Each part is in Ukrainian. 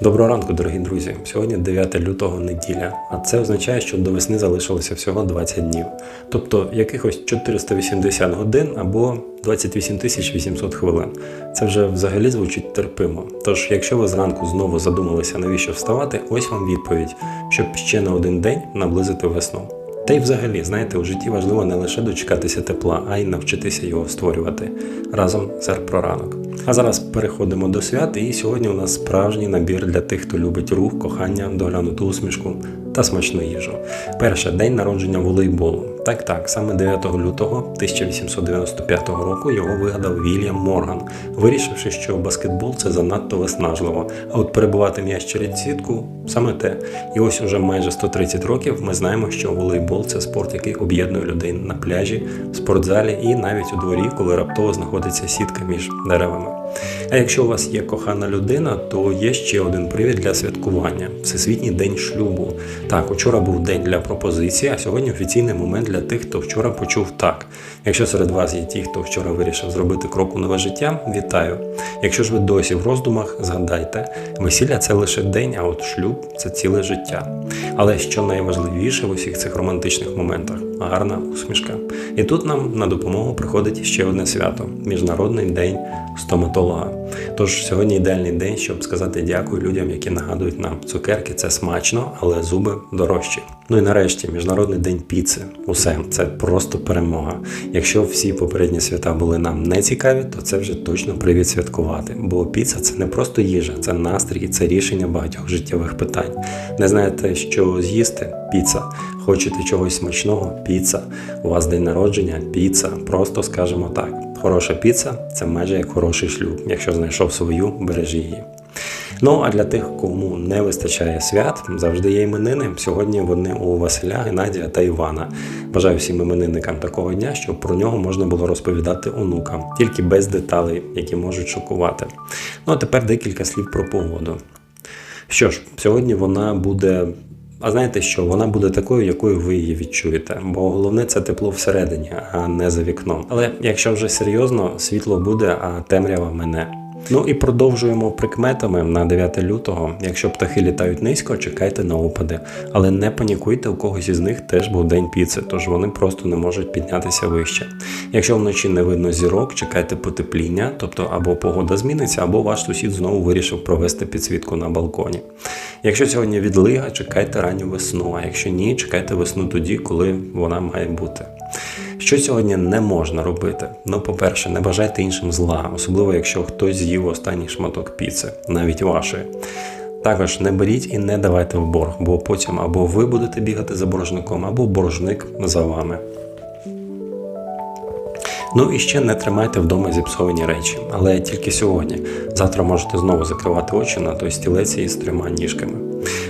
Доброго ранку, дорогі друзі. Сьогодні 9 лютого неділя, а це означає, що до весни залишилося всього 20 днів, тобто якихось 480 годин або 28 тисяч 800 хвилин. Це вже взагалі звучить терпимо. Тож, якщо ви зранку знову задумалися, навіщо вставати, ось вам відповідь, щоб ще на один день наблизити весну. Та й взагалі, знаєте, у житті важливо не лише дочекатися тепла, а й навчитися його створювати разом з про ранок. А зараз переходимо до свят, і сьогодні у нас справжній набір для тих, хто любить рух, кохання, доглянуту усмішку та смачну їжу. Перше день народження волейболу. Так, так, саме 9 лютого 1895 року його вигадав Вільям Морган, вирішивши, що баскетбол це занадто виснажливо, а от перебувати м'яч через сітку саме те. І ось уже майже 130 років ми знаємо, що волейбол це спорт, який об'єднує людей на пляжі, в спортзалі і навіть у дворі, коли раптово знаходиться сітка між деревами. А якщо у вас є кохана людина, то є ще один привід для святкування Всесвітній день шлюбу. Так, учора був день для пропозиції, а сьогодні офіційний момент для тих, хто вчора почув так. Якщо серед вас є ті, хто вчора вирішив зробити крок у нове життя, вітаю. Якщо ж ви досі в роздумах, згадайте, весілля це лише день, а от шлюб це ціле життя. Але що найважливіше в усіх цих романтичних моментах гарна усмішка. І тут нам на допомогу приходить ще одне свято Міжнародний день стоматолога. Тож сьогодні ідеальний день, щоб сказати дякую людям, які нагадують нам, цукерки це смачно, але зуби дорожчі. Ну і нарешті міжнародний день піци. Усе це просто перемога. Якщо всі попередні свята були нам не цікаві, то це вже точно привід святкувати. Бо піца це не просто їжа, це настрій, це рішення багатьох життєвих питань. Не знаєте, що з'їсти? Піца. Хочете чогось смачного? Піца. У вас день народження, піца. Просто скажемо так. Хороша піца це майже як хороший шлюб. Якщо знайшов свою, бережи її. Ну а для тих, кому не вистачає свят, завжди є іменини. Сьогодні вони у Василя, Геннадія та Івана. Бажаю всім іменинникам такого дня, щоб про нього можна було розповідати онукам, тільки без деталей, які можуть шокувати. Ну а тепер декілька слів про погоду. Що ж, сьогодні вона буде. А знаєте що? Вона буде такою, якою ви її відчуєте. Бо головне це тепло всередині, а не за вікном. Але якщо вже серйозно, світло буде, а темрява мене. Ну і продовжуємо прикметами на 9 лютого. Якщо птахи літають низько, чекайте на опади. Але не панікуйте, у когось із них теж був день піци, тож вони просто не можуть піднятися вище. Якщо вночі не видно зірок, чекайте потепління, тобто або погода зміниться, або ваш сусід знову вирішив провести підсвітку на балконі. Якщо сьогодні відлига, чекайте ранню весну, а якщо ні, чекайте весну тоді, коли вона має бути. Що сьогодні не можна робити? Ну, по-перше, не бажайте іншим зла, особливо якщо хтось з'їв останній шматок піци, навіть вашої. Також не беріть і не давайте в борг, бо потім або ви будете бігати за боржником, або боржник за вами. Ну і ще не тримайте вдома зіпсовані речі, але тільки сьогодні. Завтра можете знову закривати очі на той стілець із трьома ніжками.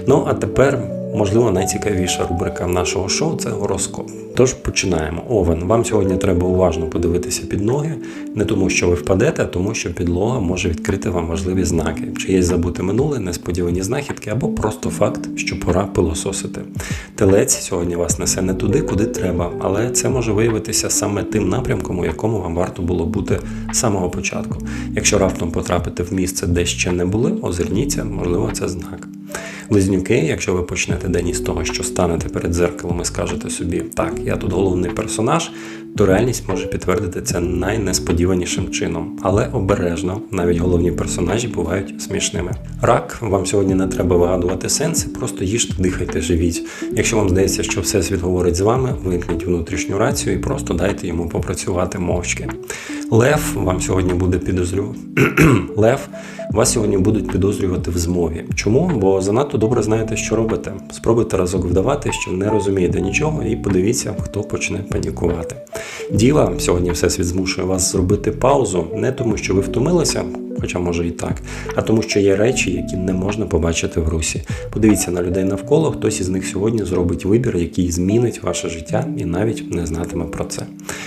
Ну а тепер, можливо, найцікавіша рубрика нашого шоу це гороскоп. Тож починаємо. Овен, вам сьогодні треба уважно подивитися під ноги, не тому, що ви впадете, а тому, що підлога може відкрити вам важливі знаки, чиєсь забуте минуле, несподівані знахідки або просто факт, що пора пилососити. Телець сьогодні вас несе не туди, куди треба, але це може виявитися саме тим напрямком, у якому вам варто було бути з самого початку. Якщо раптом потрапите в місце, де ще не були, озирніться, можливо, це знак. Близнюки, якщо ви почнете день із того, що станете перед зеркалом і скажете собі, так, я тут головний персонаж, то реальність може підтвердити це найнесподіванішим чином. Але обережно, навіть головні персонажі бувають смішними. Рак, вам сьогодні не треба вигадувати сенси, просто їжте, дихайте, живіть. Якщо вам здається, що всесвіт говорить з вами, вимкніть внутрішню рацію і просто дайте йому попрацювати мовчки. Лев вам сьогодні буде підозрювати. Лев вас сьогодні будуть підозрювати в змові. Чому? Бо занадто добре знаєте, що робите. Спробуйте разок вдавати, що не розумієте нічого, і подивіться, хто почне панікувати. Діла сьогодні всесвіт змушує вас зробити паузу, не тому, що ви втомилися. Хоча може і так, а тому, що є речі, які не можна побачити в русі. Подивіться на людей навколо, хтось із них сьогодні зробить вибір, який змінить ваше життя і навіть не знатиме про це.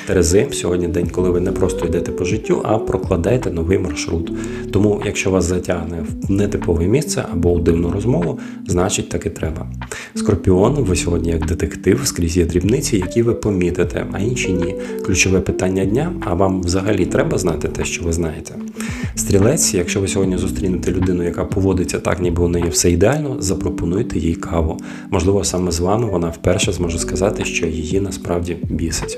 Терези, сьогодні день, коли ви не просто йдете по життю, а прокладаєте новий маршрут. Тому, якщо вас затягне в нетипове місце або у дивну розмову, значить так і треба. Скорпіон, ви сьогодні як детектив, скрізь є дрібниці, які ви помітите, а інші ні. Ключове питання дня, а вам взагалі треба знати те, що ви знаєте. Ділець, якщо ви сьогодні зустрінете людину, яка поводиться так, ніби у неї все ідеально, запропонуйте їй каву. Можливо, саме з вами вона вперше зможе сказати, що її насправді бісить.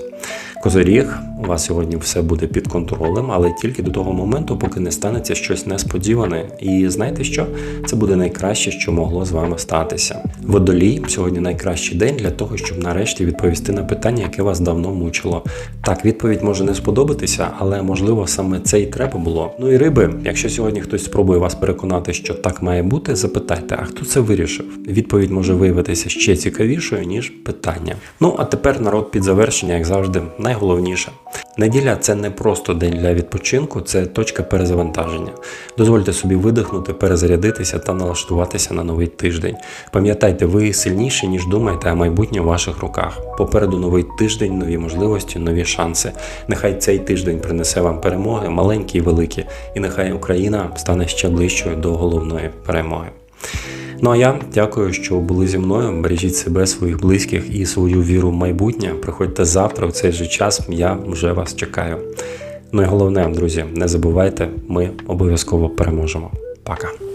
Козоріг, у вас сьогодні все буде під контролем, але тільки до того моменту, поки не станеться щось несподіване. І знаєте що? Це буде найкраще, що могло з вами статися. Водолій сьогодні найкращий день для того, щоб нарешті відповісти на питання, яке вас давно мучило. Так, відповідь може не сподобатися, але можливо саме це і треба було. Ну і риби, якщо сьогодні хтось спробує вас переконати, що так має бути, запитайте, а хто це вирішив? Відповідь може виявитися ще цікавішою, ніж питання. Ну а тепер народ під завершення, як завжди, найголовніше. Неділя це не просто день для відпочинку, це точка перезавантаження. Дозвольте собі видихнути, перезарядитися та налаштуватися на новий тиждень. Пам'ятайте, ви сильніші, ніж думаєте, а майбутнє в ваших руках. Попереду новий тиждень, нові можливості, нові шанси. Нехай цей тиждень принесе вам перемоги, маленькі і великі, і нехай Україна стане ще ближчою до головної перемоги. Ну а я дякую, що були зі мною. Бережіть себе, своїх близьких і свою віру в майбутнє. Приходьте завтра в цей же час. Я вже вас чекаю. Ну і головне, друзі, не забувайте, ми обов'язково переможемо. Пока.